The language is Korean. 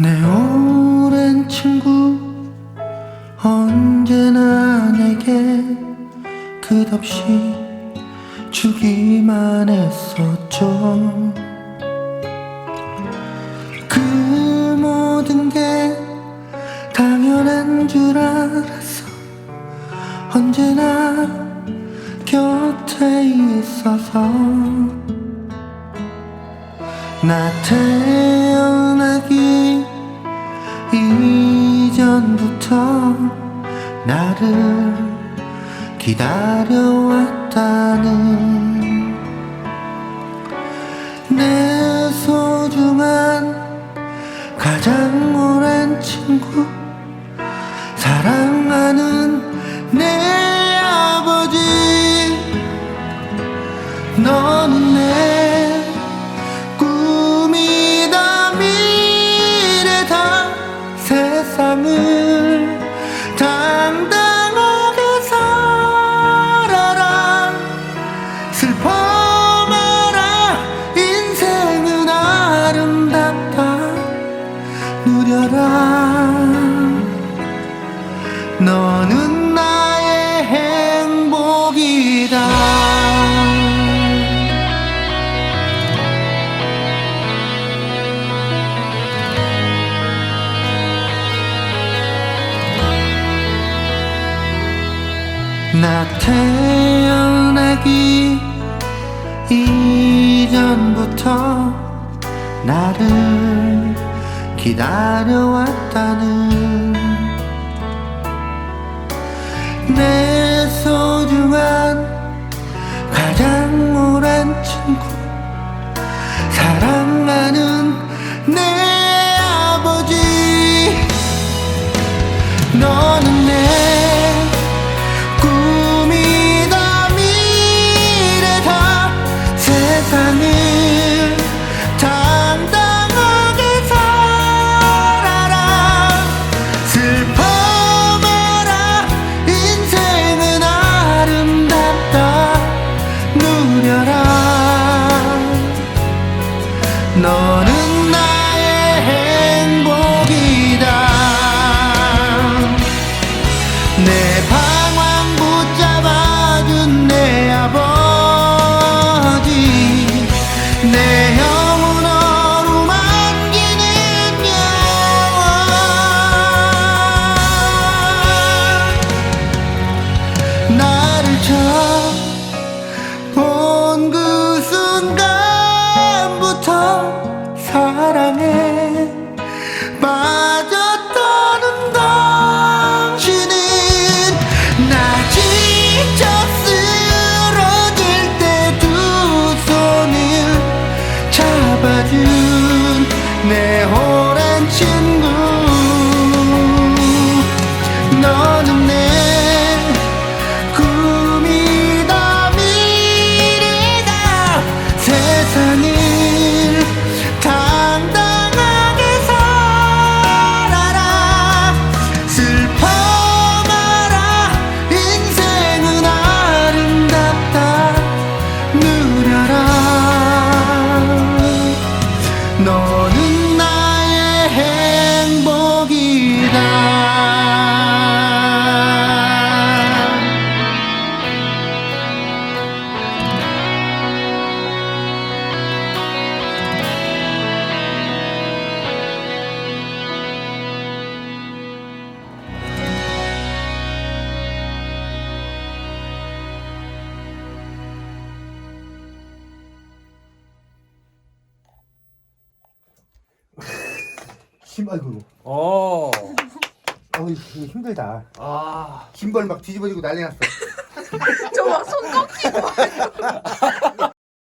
내 오랜 친구 언제나 내게 끝없이 주기만 했었죠. 그 모든 게 당연한 줄 알았어. 언제나 곁에 있어서 나태 나를 기다려왔다는 내 소중한 가장 오랜 친구 사랑하는 내 아버지. 너는 너는 나의 행복이다. 나 태어나기 이전부터 나를 기다려왔다는 너는 내 꿈이다 미래다 세상을 당당하게 살아라. 슬퍼 마라. 인생은 아름답다. 누려라 너는 너는 내 꿈이다. 미래다. 세상을 당당하게 살아라. 슬퍼 마라. 인생은 아름답다. 누려라. 너는 힘 아이고 어. 이거 힘들다 아. 김벌 막 뒤집어지고 난리 났어 저막 손 꺾이고